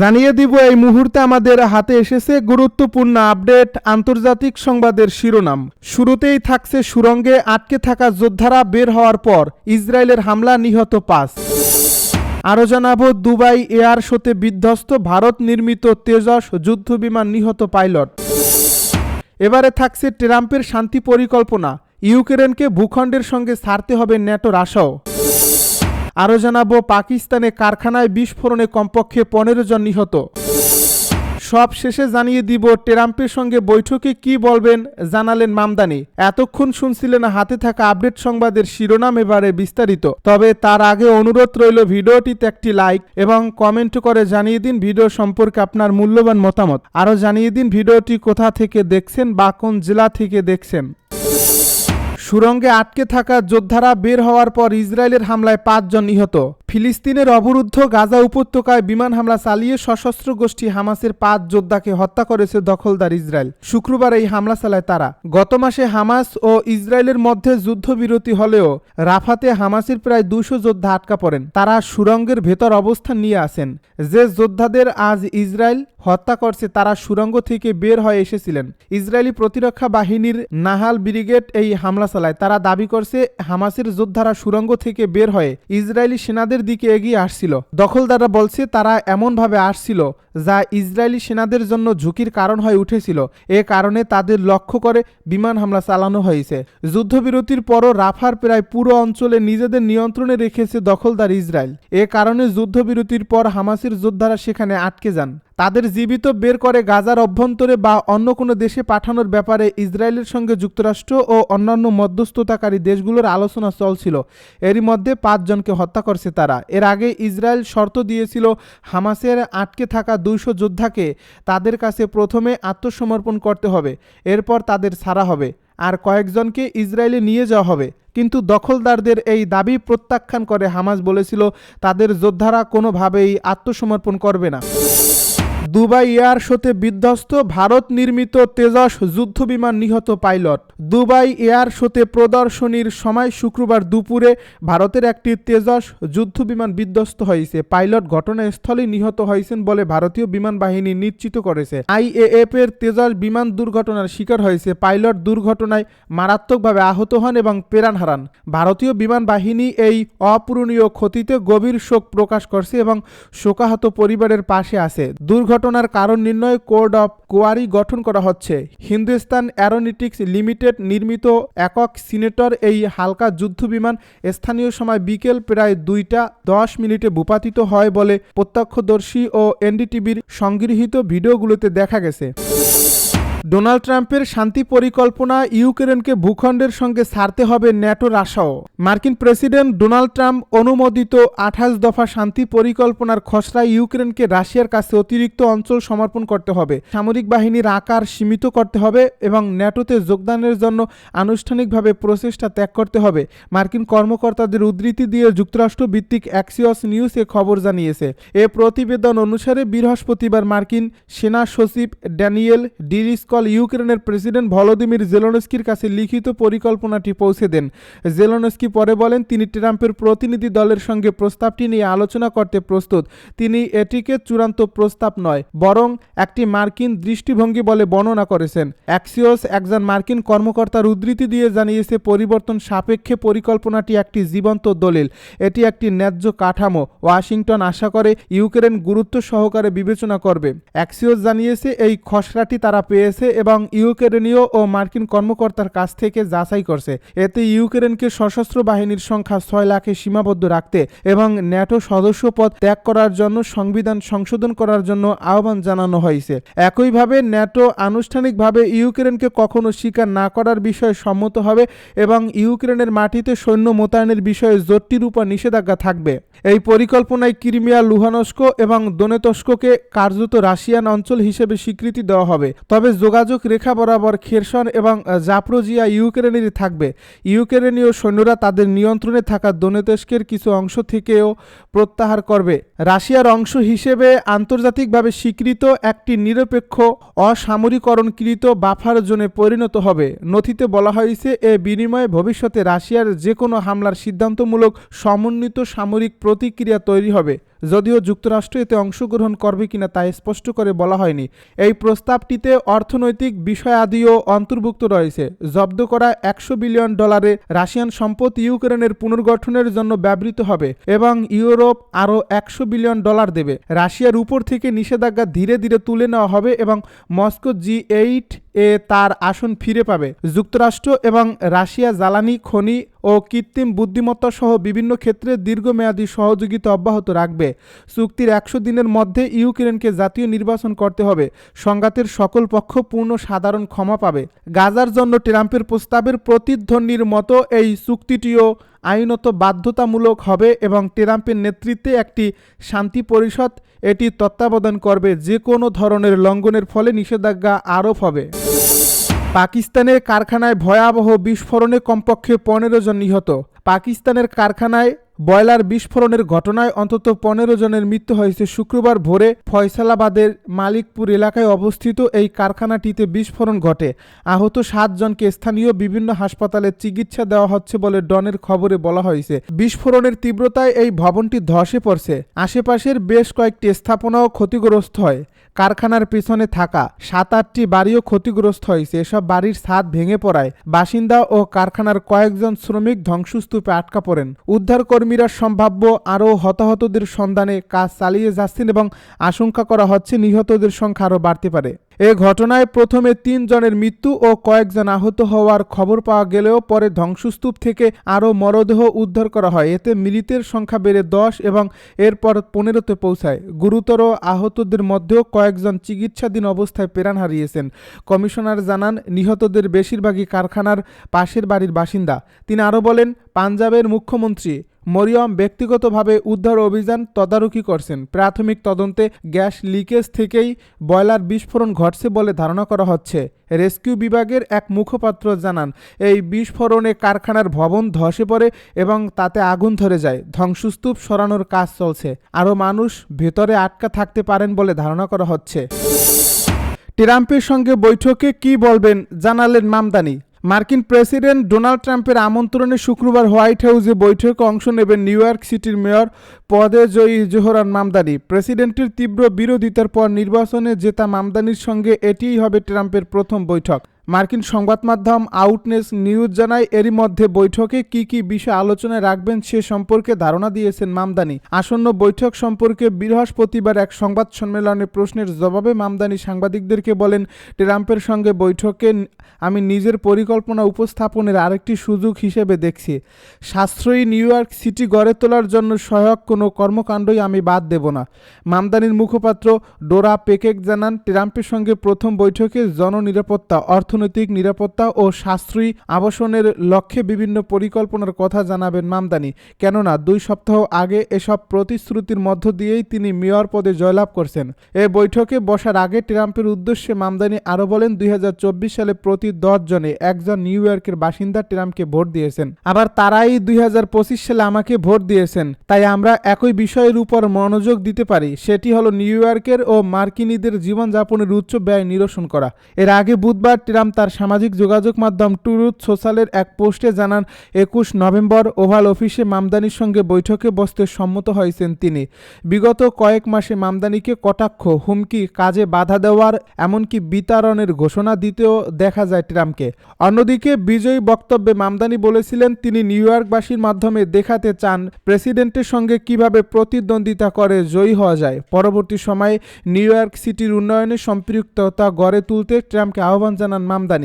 জানিয়ে দিব, এই মুহূর্তে আমাদের হাতে এসেছে গুরুত্বপূর্ণ আপডেট, আন্তর্জাতিক সংবাদের শিরোনাম। শুরুতেই থাকছে সুরঙ্গে আটকে থাকা যোদ্ধারা বের হওয়ার পর ইসরায়েলের হামলা, নিহত পাঁচ। আরও জানাব, দুবাই এয়ার শোতে বিধ্বস্ত ভারত নির্মিত তেজস যুদ্ধবিমান, নিহত পাইলট। এবারে থাকছে ট্রাম্পের শান্তি পরিকল্পনা। ইউক্রেনকে ভূখণ্ডের সঙ্গে ছাড়তে হবে ন্যাটোর আশাও। আরও জানাব, পাকিস্তানে কারখানায় বিস্ফোরণে কমপক্ষে পনেরো জন নিহত। সব শেষে জানিয়ে দিব, ট্রাম্পের সঙ্গে বৈঠকে কি বলবেন জানালেন মামদানি। এতক্ষণ শুনছিলেন হাতে থাকা আপডেট সংবাদের শিরোনাম এবারে বিস্তারিত। তবে তার আগে অনুরোধ রইল ভিডিওটিতে একটি লাইক এবং কমেন্ট করে জানিয়ে দিন ভিডিও সম্পর্কে আপনার মূল্যবান মতামত। আরও জানিয়ে দিন ভিডিওটি কোথা থেকে দেখছেন বা কোন জেলা থেকে দেখছেন। সুরঙ্গে আটকে থাকা যোদ্ধারা বের হওয়ার পর ইসরায়েলের হামলায় পাঁচজন নিহত। ফিলিস্তিনের অবরুদ্ধ গাজা উপত্যকায় বিমান হামলা চালিয়ে সশস্ত্র গোষ্ঠী হামাসের পাঁচ যোদ্ধাকে হত্যা করেছে দখলদার ইসরায়েল। শুক্রবার এই হামলা চালায় তারা। গত মাসে হামাস ও ইসরায়েলের মধ্যে যুদ্ধবিরতি হলেও রাফাতে হামাসের প্রায় দুশো যোদ্ধা আটকা পড়েন। তারা সুরঙ্গের ভেতর অবস্থান নিয়ে আসেন। যে যোদ্ধাদের আজ ইসরায়েল হত্যা করছে, তারা সুরঙ্গ থেকে বের হয়ে এসেছিলেন। ইসরায়েলি প্রতিরক্ষা বাহিনীর নাহাল ব্রিগেড এই হামলা চালায়। তারা দাবি করছে, হামাসের যোদ্ধারা সুরঙ্গ থেকে বের হয়ে ইসরায়েলি সেনাদের দিকে এগিয়ে আসছিল। দখলদাররা বলছে, তারা এমনভাবে আসছিল যা ইসরায়েলি সেনাদের জন্য ঝুঁকির কারণ হয়ে উঠেছিল। এ কারণে তাদের লক্ষ্য করে বিমান হামলা চালানো হয়েছে। যুদ্ধবিরতির পরও রাফার প্রায় পুরো অঞ্চলে নিজেদের নিয়ন্ত্রণে রেখেছে দখলদার ইসরায়েল। এ কারণে যুদ্ধবিরতির পর হামাসের যোদ্ধারা সেখানে আটকে যান। তাদের জীবিত বের করে গাজার অভ্যন্তরে বা অন্য কোনো দেশে পাঠানোর ব্যাপারে ইসরায়েলের সঙ্গে যুক্তরাষ্ট্র ও অন্যান্য মধ্যস্থতাকারী দেশগুলোর আলোচনা চলছিল। এরই মধ্যে পাঁচজনকে হত্যা করছে তারা। এর আগে ইসরায়েল শর্ত দিয়েছিল হামাসের আটকে থাকা দুইশো যোদ্ধাকে তাদের কাছে প্রথমে আত্মসমর্পণ করতে হবে, এরপর তাদের ছাড়া হবে, আর কয়েকজনকে ইসরায়েলে নিয়ে যাওয়া হবে। কিন্তু দখলদারদের এই দাবি প্রত্যাখ্যান করে হামাস বলেছিল, তাদের যোদ্ধারা কোনোভাবেই আত্মসমর্পণ করবে না। দুবাই এয়ার শোতে বিধ্বস্ত ভারত নির্মিত তেজস যুদ্ধবিমান নিহত পাইলট। দুবাই এয়ার শোতে প্রদর্শনীর সময় শুক্রবার দুপুরে ভারতের একটি তেজস যুদ্ধবিমান বিধ্বস্ত হয়েছে। পাইলট ঘটনাস্থলে নিহত হয়েছেন বলে ভারতীয় বিমান বাহিনী নিশ্চিত করেছে। আইএএফ এর তেজস বিমান দুর্ঘটনার শিকার হয়েছে। পাইলট দুর্ঘটনায় মারাত্মকভাবে আহত হন এবং প্রাণ হারান। ভারতীয় বিমান বাহিনী এই অপূরণীয় ক্ষতিতে গভীর শোক প্রকাশ করছে এবং শোকাহত পরিবারের পাশে আছে। দুর্ঘটনার কারণ নির্ণয় কোর্ড অফ কোয়ারি গঠন করা হচ্ছে। হিন্দুস্তান অ্যারোনিটিক্স লিমিটেড নির্মিত একক সিনেটর এই হালকা যুদ্ধ বিমান স্থানীয় সময় বিকেল প্রায় দুইটা দশ মিনিটে ভূপাতিত হয় বলে প্রত্যক্ষদর্শী ও এনডিটিভির সংগৃহীত ভিডিওগুলোতে দেখা গেছে। ডোনাল্ড ট্রাম্পের শান্তি পরিকল্পনা ইউক্রেনকে ভূখণ্ডের সঙ্গে ছাড়তে হবে ন্যাটোর আশাও। মার্কিন প্রেসিডেন্ট ডোনাল্ড ট্রাম্প অনুমোদিত আঠাশ দফা শান্তি পরিকল্পনার খসড়া ইউক্রেনকে রাশিয়ার কাছে অতিরিক্ত অঞ্চল সমর্পণ করতে হবে। সামরিক বাহিনীর আকার সীমিত করতে হবে এবং ন্যাটোতে যোগদানের জন্য আনুষ্ঠানিকভাবে প্রচেষ্টা ত্যাগ করতে হবে। মার্কিন কর্মকর্তাদের উদ্ধৃতি দিয়ে যুক্তরাষ্ট্র ভিত্তিক অ্যাক্সিয়স নিউজ এ খবর জানিয়েছে। এ প্রতিবেদন অনুসারে বৃহস্পতিবার মার্কিন সেনা সচিব ড্যানিয়েল ডিরিস্কল ইউক্রেনের প্রেসিডেন্ট ভলোদিমির জেলনস্কির কাছে লিখিত পরিকল্পনাটি পৌঁছে দেন। জেলনস্কি পরে বলেন, তিনি ট্রাম্পের প্রতিনিধি দলের সঙ্গে প্রস্তাবটি নিয়ে আলোচনা করতে প্রস্তুত। তিনি এটিকে চূড়ান্ত প্রস্তাব নয়, বরং একটি মার্কিন দৃষ্টিভঙ্গি বলে বর্ণনা করেছেন। অ্যাক্সিওস একজন মার্কিন কর্মকর্তার উদ্ধৃতি দিয়ে জানিয়েছে, পরিবর্তন সাপেক্ষে পরিকল্পনাটি একটি জীবন্ত দলিল। এটি একটি ন্যায্য কাঠামো। ওয়াশিংটন আশা করে, ইউক্রেন গুরুত্ব সহকারে বিবেচনা করবে। অ্যাক্সিওস জানিয়েছে, এই খসড়াটি তারা পেয়েছে এবং ইউক্রেনীয় ও মার্কিন কর্মকর্তার কাছ থেকে যাচাই করছে। এতে ইউক্রেনকে সশস্ত্র বাহিনীর সংখ্যা ছয় লাখে সীমাবদ্ধ রাখতে এবং ন্যাটো সদস্য পদ ত্যাগ করার জন্য সংবিধান সংশোধন করার জন্য আহ্বান জানানো হয়েছে। একইভাবে ন্যাটো আনুষ্ঠানিকভাবে ইউক্রেনকে কখনো স্বীকার না করার বিষয়ে সম্মত হবে এবং ইউক্রেনের মাটিতে সৈন্য মোতায়েনের বিষয়ে জোটটির উপর নিষেধাজ্ঞা থাকবে। এই পরিকল্পনায় ক্রিমিয়া, লুহানস্ক এবং দোনেতস্ককে কার্যত রাশিয়ান অঞ্চল হিসেবে স্বীকৃতি দেওয়া হবে। তবে যোগাযোগ, রেখা বরাবর খেরসন এবং জাপ্রোজিয়া ইউক্রেনেরই থাকবে। ইউক্রেনীয় সৈন্যরা তাদের নিয়ন্ত্রণে থাকা দোনেতস্কের কিছু অংশ থেকেও প্রত্যাহার করবে। রাশিয়ার অংশ হিসেবে আন্তর্জাতিকভাবে স্বীকৃত একটি নিরপেক্ষ, অসামরিকরণকৃত বাফার জোনে পরিণত হবে। নথিতে বলা হয়েছে, এ বিনিময়ে ভবিষ্যতে রাশিয়ার যে কোনো হামলার সিদ্ধান্তমূলক সমন্বিত সামরিক প্রতিক্রিয়া তৈরি হবে। যদিও যুক্তরাষ্ট্র এতে অংশগ্রহণ করবে কিনা তা স্পষ্ট করে বলা হয়নি। এই প্রস্তাবটিতে অর্থনৈতিক বিষয়াদিও অন্তর্ভুক্ত রয়েছে। জব্দ করা একশো বিলিয়ন ডলারে রাশিয়ান সম্পদ ইউক্রেনের পুনর্গঠনের জন্য ব্যবহৃত হবে এবং ইউরোপ আরও একশো বিলিয়ন ডলার দেবে। রাশিয়ার উপর থেকে নিষেধাজ্ঞা ধীরে ধীরে তুলে নেওয়া হবে এবং মস্কো জি এইট এ তার আসন ফিরে পাবে। যুক্তরাষ্ট্র এবং রাশিয়া জ্বালানি, খনি ও কৃত্রিম বুদ্ধিমত্তা সহ বিভিন্ন ক্ষেত্রে দীর্ঘমেয়াদী সহযোগিতা অব্যাহত রাখবে। চুক্তির একশো দিনের মধ্যে ইউক্রেনকে জাতীয় নির্বাচন করতে হবে। সংঘাতের সকল পক্ষ পূর্ণ সাধারণ ক্ষমা পাবে। গাজার জন্য ট্রাম্পের প্রস্তাবের প্রতিধ্বনির মতো এই চুক্তিটিও আইনত বাধ্যতামূলক হবে এবং ট্রাম্পের নেতৃত্বে একটি শান্তি পরিষদ এটি তত্ত্বাবধান করবে যে কোনো ধরনের লঙ্ঘনের ফলে নিষেধাজ্ঞা আরোপ হবে। পাকিস্তানের কারখানায় ভয়াবহ বিস্ফোরণে কমপক্ষে পনেরো জন নিহত। পাকিস্তানের কারখানায় বয়লার বিস্ফোরণের ঘটনায় অন্তত পনেরো জনের মৃত্যু হয়েছে শুক্রবার ভোরে ফয়সালাবাদের মালিকপুর এলাকায় অবস্থিত এই কারখানাটিতে বিস্ফোরণ ঘটে। আহত সাতজনকে স্থানীয় বিভিন্ন হাসপাতালে চিকিৎসা দেওয়া হচ্ছে বলে ডনের খবরে বলা হয়েছে। বিস্ফোরণের তীব্রতায় এই ভবনটি ধসে পড়ছে। আশেপাশের বেশ কয়েকটি স্থাপনাও ক্ষতিগ্রস্ত হয়। কারখানার পিছনে থাকা সাত আটটি বাড়িও ক্ষতিগ্রস্ত হয়েছে। এসব বাড়ির ছাদ ভেঙে পড়ায় বাসিন্দা ও কারখানার কয়েকজন শ্রমিক ধ্বংসস্তূপে আটকা পড়েন। উদ্ধারকর্মীরা সম্ভাব্য আরও হতাহতদের সন্ধানে কাজ চালিয়ে যাচ্ছেন এবং আশঙ্কা করা হচ্ছে নিহতদের সংখ্যা আরও বাড়তে পারে। এ ঘটনায় প্রথমে তিন জনের মৃত্যু ও কয়েকজন আহত হওয়ার খবর পাওয়া গেলেও পরে ধ্বংসস্তূপ থেকে আরও মরদেহ উদ্ধার করা হয়। এতে মৃতের সংখ্যা বেড়ে দশ এবং এরপর পনেরোতে পৌঁছায়। গুরুতর আহতদের মধ্যেও কয়েকজন চিকিৎসাধীন অবস্থায় প্রাণ হারিয়েছেন। কমিশনার জানান, নিহতদের বেশিরভাগই কারখানার পাশের বাড়ির বাসিন্দা। তিনি আরও বলেন, পাঞ্জাবের মুখ্যমন্ত্রী মরিয়ম ব্যক্তিগতভাবে উদ্ধার অভিযান তদারকি করছেন। প্রাথমিক তদন্তে গ্যাস লিকেজ থেকেই বয়লার বিস্ফোরণ ঘটছে বলে ধারণা করা হচ্ছে। রেস্কিউ বিভাগের এক মুখপাত্র জানান, এই বিস্ফোরণে কারখানার ভবন ধসে পড়ে এবং তাতে আগুন ধরে যায়। ধ্বংসস্তূপ সরানোর কাজ চলছে। আরও মানুষ ভেতরে আটকা থাকতে পারেন বলে ধারণা করা হচ্ছে। ট্রাম্পের সঙ্গে বৈঠকে কি বলবেন জানালেন মামদানি। মার্কিন প্রেসিডেন্ট ডোনাল্ড ট্রাম্পের আমন্ত্রণে শুক্রবার হোয়াইট হাউসে বৈঠকে অংশ নেবেন নিউ ইয়র্ক সিটির মেয়র পদে জয়ী জোহরান মামদানি। প্রেসিডেন্টের তীব্র বিরোধিতার পর নির্বাচনে জেতা মামদানির সঙ্গে এটিই হবে ট্রাম্পের প্রথম বৈঠক। মার্কিন সংবাদ মাধ্যম আউটনেস নিউজ জানায়, এরই মধ্যে বৈঠকে কি কি বিষয় আলোচনায় রাখবেন সে সম্পর্কে ধারণা দিয়েছেন মামদানি। আসন্ন বৈঠক সম্পর্কে বৃহস্পতিবার এক সংবাদ সম্মেলনে প্রশ্নের জবাবে মামদানি সাংবাদিকদেরকে বলেন, ট্রাম্পের সঙ্গে বৈঠকে আমি নিজের পরিকল্পনা উপস্থাপনের আরেকটি সুযোগ হিসেবে দেখছি। সাশ্রয়ী নিউ ইয়র্ক সিটি গড়ে তোলার জন্য সহায়ক কোনো কর্মকাণ্ডই আমি বাদ দেব না। মামদানির মুখপাত্র ডোরা পেকেক জানান, ট্রাম্পের সঙ্গে প্রথম বৈঠকে জননিরাপত্তা অর্থনৈতিক নিরাপত্তা ও সাশ্রয়ী আবাসনের লক্ষ্যে বিভিন্ন পরিকল্পনার কথা জানাবেন মামদানি। কেননা, দুই সপ্তাহ আগে এসব প্রতিশ্রুতির মধ্য দিয়েই তিনি মেয়র পদে জয়লাভ করছেন। এ বৈঠকে বসার আগে ট্রাম্পের উদ্দেশ্যে মামদানি আরও বলেন, দুই সালে প্রতি দশ জনে একজন নিউ ইয়র্কের বাসিন্দা ট্রাম্পকে ভোট দিয়েছেন। আবার তারাই দুই হাজার পঁচিশ সালে আমাকে ভোট দিয়েছেন। তাই আমরা একই বিষয়ের উপর মনোযোগ দিতে পারি। সেটি হলো নিউ ইয়র্কের ও মার্কিনীদের জীবনযাপনের উচ্চ ব্যয় নিরসন করা। এর আগে বুধবার ট্রাম্প তার সামাজিক যোগাযোগ মাধ্যম টুরুথ সোশ্যালের এক পোস্টে জানান, একুশ নভেম্বর ওভাল অফিসে মামদানির সঙ্গে বৈঠকে বসতে সম্মত হয়েছেন তিনি। বিগত কয়েক মাসে মামদানিকে কটাক্ষ, হুমকি, কাজে বাধা দেওয়ার, এমনকি বিতাড়নের ঘোষণা দিতেও দেখা যায় ট্রাম্পকে। অন্যদিকে বিজয়ী বক্তব্যে মামদানি বলেছিলেন, তিনি নিউ ইয়র্কবাসীর মাধ্যমে দেখাতে চান প্রেসিডেন্টের সঙ্গে কীভাবে প্রতিদ্বন্দ্বিতা করে জয়ী হওয়া যায়। পরবর্তী সময়ে নিউ ইয়র্ক সিটির উন্নয়নে সম্পৃক্ততা গড়ে তুলতে ট্রাম্পকে আহ্বান জানান মামদানি